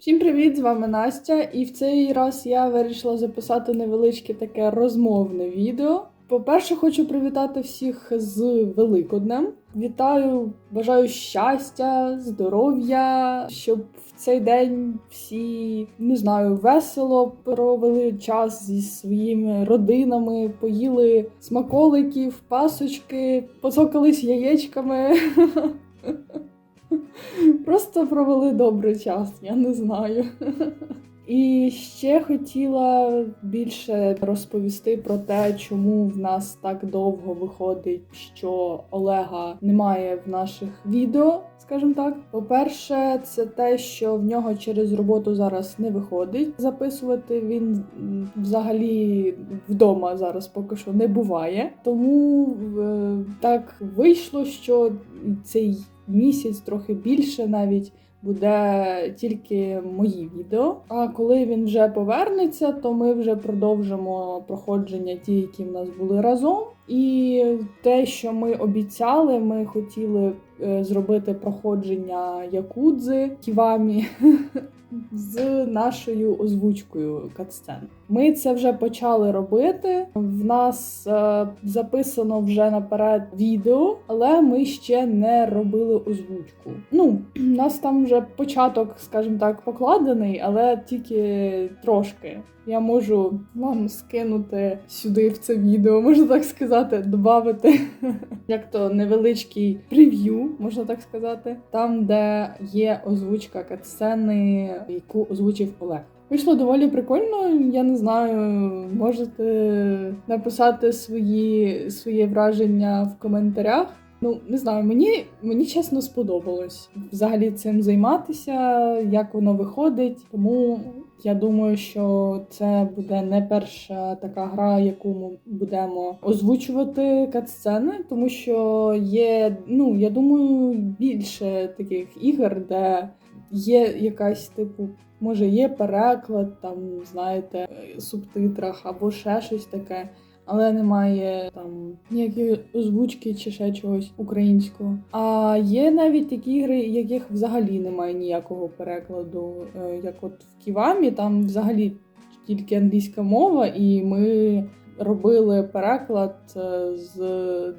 Всім привіт! З вами Настя, і в цей раз я вирішила записати невеличке таке розмовне відео. По-перше, хочу привітати всіх з Великоднем. Вітаю, бажаю щастя, здоров'я, щоб в цей день всі не знаю, весело провели час зі своїми родинами, поїли смаколиків, пасочки, поцокались яєчками. Просто провели добрий час, я не знаю. І ще хотіла більше розповісти про те, чому в нас так довго виходить, що Олега немає в наших відео, скажімо так. По-перше, це те, що в нього через роботу зараз не виходить записувати. Він взагалі вдома зараз поки що не буває. Тому е, так вийшло, що цей місяць трохи більше навіть буде тільки мої відео. А коли він вже повернеться, то ми вже продовжимо проходження ті, які в нас були разом. І те, що ми обіцяли, ми хотіли е, зробити проходження Якудзи Ківамі з нашою озвучкою катсцен. Ми це вже почали робити. В нас е, записано вже наперед відео, але ми ще не робили озвучку. Ну, у нас там вже початок, скажімо так, покладений, але тільки трошки. Я можу вам скинути сюди в це відео, можна так сказати, додати як то невеличкий прев'ю, можна так сказати, там, де є озвучка катсцени, яку озвучив Олег. Вийшло доволі прикольно. Я не знаю, можете написати свої, своє враження в коментарях. Ну, не знаю, мені, мені чесно сподобалось взагалі цим займатися, як воно виходить. Тому я думаю, що це буде не перша така гра, яку ми будемо озвучувати катсцени, тому що є, ну я думаю, більше таких ігор, де є якась типу. Може, є переклад, там, знаєте, субтитрах або ще щось таке, але немає там ніякої озвучки чи ще чогось українського. А є навіть такі ігри, яких взагалі немає ніякого перекладу. Е, Як от в Ківамі, там взагалі тільки англійська мова, і ми робили переклад е, з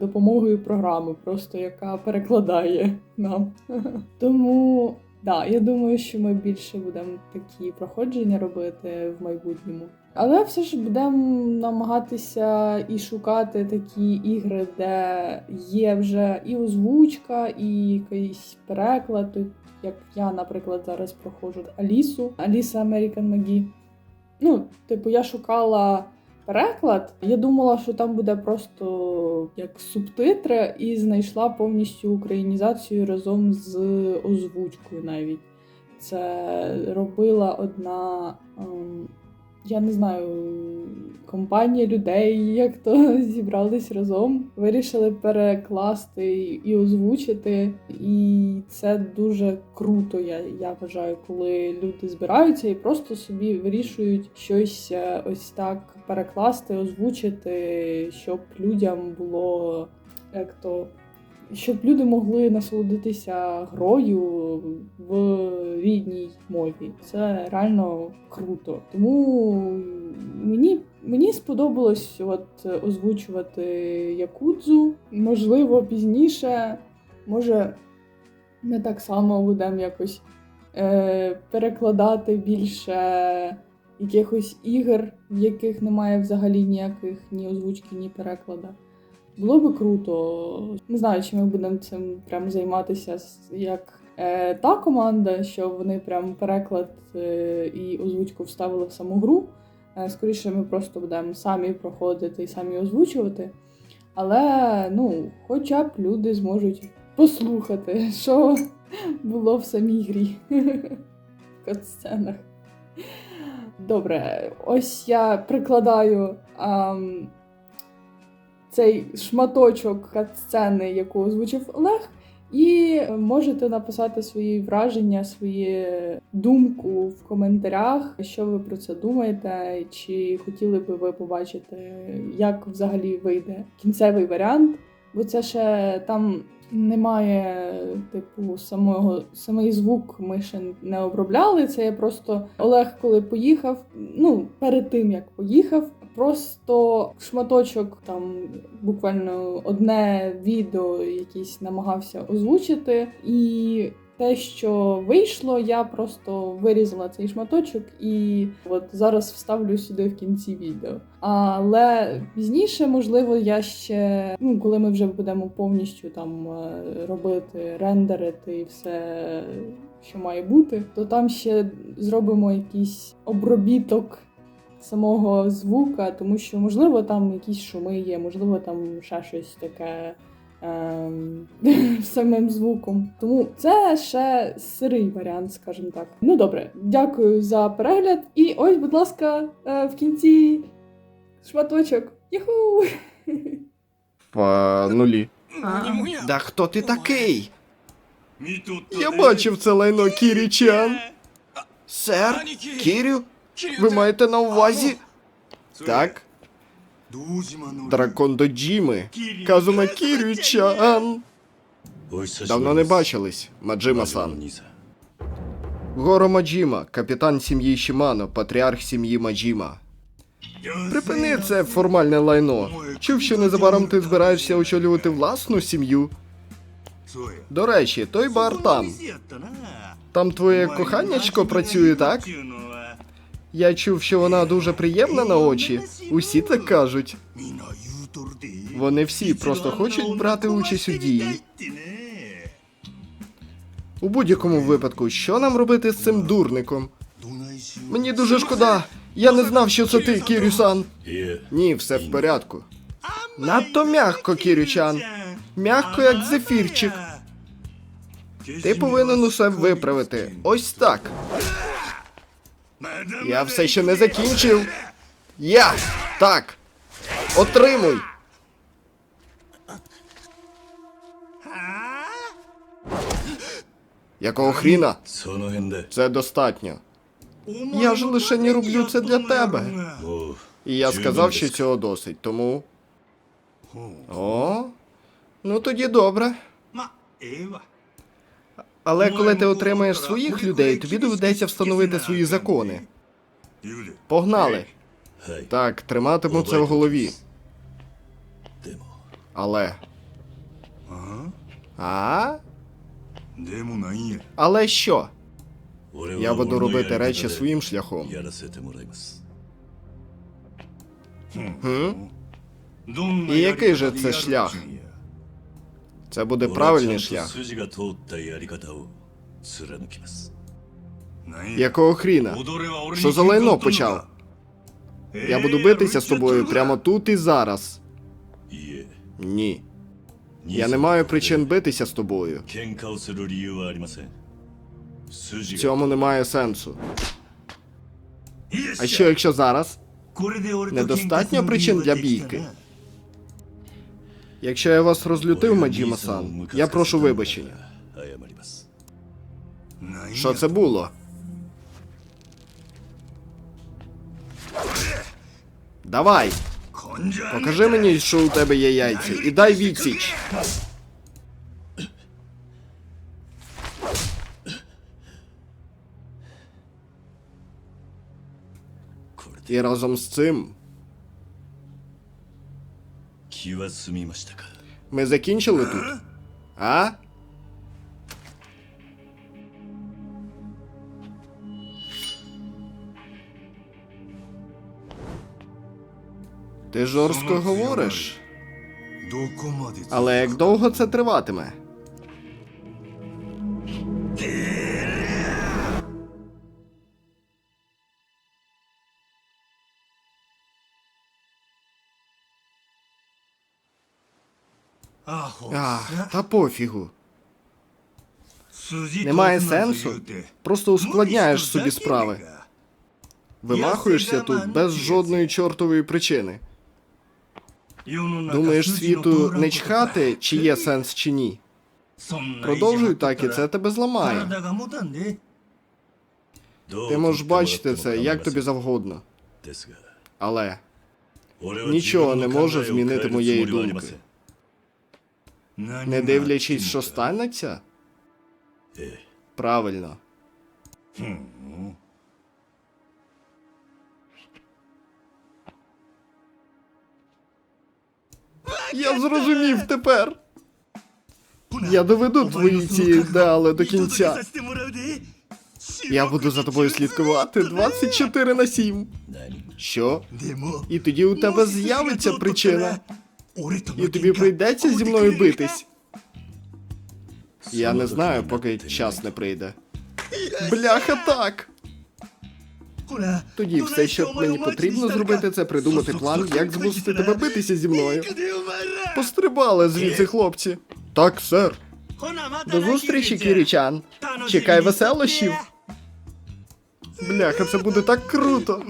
допомогою програми, просто яка перекладає нам. Тому. Да, я думаю, що ми більше будемо такі проходження робити в майбутньому. Але все ж будемо намагатися і шукати такі ігри, де є вже і озвучка, і якийсь переклад. От Як я, наприклад, зараз проходжу Алісу, Аліса American Магі. Ну, типу, я шукала переклад. Я думала, що там буде просто як субтитри, і знайшла повністю українізацію разом з озвучкою навіть. Це робила одна, ем, я не знаю, компанія людей, як то зібрались разом, вирішили перекласти і озвучити. І це дуже круто, я, я вважаю, коли люди збираються і просто собі вирішують щось е, ось так перекласти, озвучити, щоб людям було як то. Щоб люди могли насолодитися грою в рідній мові. Це реально круто. Тому мені, мені сподобалось от озвучувати Якудзу. Можливо, пізніше, може, ми так само будемо якось е, перекладати більше якихось ігор, в яких немає взагалі ніяких ні озвучки, ні переклада. Було би круто. Не знаю, чи ми будемо цим прям займатися як е, та команда, що вони прям переклад е, і озвучку вставили в саму гру. Е, скоріше, ми просто будемо самі проходити і самі озвучувати. Але ну, хоча б люди зможуть послухати, що було в самій грі в катсценах. Добре, ось я прикладаю. ам, цей шматочок катсцени, яку озвучив Олег, і можете написати свої враження, свою думку в коментарях, що ви про це думаєте, чи хотіли би ви побачити, як взагалі вийде кінцевий варіант. Бо це ще там Немає, типу, самого самий звук ми ще не обробляли. Це я просто Олег, коли поїхав, ну перед тим як поїхав, просто шматочок там буквально одне відео якийсь намагався озвучити, і те, що вийшло, я просто вирізала цей шматочок і от зараз вставлю сюди в кінці відео. Але пізніше, можливо, я ще, ну, коли ми вже будемо повністю там е, робити, рендерити і все, що має бути, то там ще зробимо якийсь обробіток самого звука, тому що, можливо, там якісь шуми є, можливо, там ще щось таке. ем, Самим звуком. Тому це ще сирий варіант, скажімо так. Ну добре, дякую за перегляд. І ось, будь ласка, е, в кінці шматочок. Юху! По нулі. Да хто ти такий? Я бачив це лайно Кірічан. Сер? Кірю? Ви маєте на увазі? Так, дракон Доджіми. Казума Кірючан. Давно не бачились, Маджима-сан. Горо Маджіма, капітан сім'ї Шімано, патріарх сім'ї Маджіма. Припини це формальне лайно. Чув, що незабаром ти збираєшся очолювати власну сім'ю. До речі, той бар там. Там твоє коханячко працює, так? Я чув, що вона дуже приємна на очі. Усі так кажуть. Вони всі просто хочуть брати участь у дії. У будь-якому випадку, що нам робити з цим дурником? Мені дуже шкода. Я не знав, що це ти, Кірюсан. Ні, все в порядку. Надто м'ягко, Кірючан. М'ягко, як зефірчик. Ти повинен усе виправити. Ось так. Я все ще не закінчив. Я! Так! Отримуй! Якого хріна? Це достатньо. Я ж лише не роблю це для тебе. І я сказав, що цього досить, тому. О. Ну тоді добре. Але коли ти отримаєш своїх людей, тобі доведеться встановити свої закони. Погнали. Так, триматиму це в голові. Але. А? Але що? Я буду робити речі своїм шляхом. Хм? І який же це шлях? Це буде правильний шлях. Якого хріна? Що за лайно почав? Я буду битися з тобою прямо тут і зараз. Ні. Я не маю причин битися з тобою. В цьому немає сенсу. А що якщо зараз? Недостатньо причин для бійки. Якщо я вас розлютив, Маджіма-сан, я прошу вибачення. Що це було? Давай! Покажи мені, що у тебе є яйця, і дай відсіч. І разом з цим ми закінчили тут? А? Ти жорстко говориш. Але як довго це триватиме? А, та пофігу. Немає сенсу. Просто ускладняєш собі справи. Вимахуєшся тут без жодної чортової причини. Думаєш, світу не чхати, чи є сенс, чи ні. Продовжуй так, і це тебе зламає. Ти можеш бачити це як тобі завгодно. Але нічого не може змінити моєї думки не дивлячись, що станеться? Правильно. Я зрозумів тепер. Я доведу твої ці ідеали до кінця. Я буду за тобою слідкувати 24 на 7. Що? І тоді у тебе з'явиться причина і тобі прийдеться зі мною битись. Я не знаю, поки час не прийде. Бляха так! Тоді все, що мені потрібно зробити, це придумати план, як змусити тебе битися зі мною. Пострибали звідси, хлопці. Так, сер. До зустрічі, Кірічан. Чекай веселощів. Бляха, це буде так круто.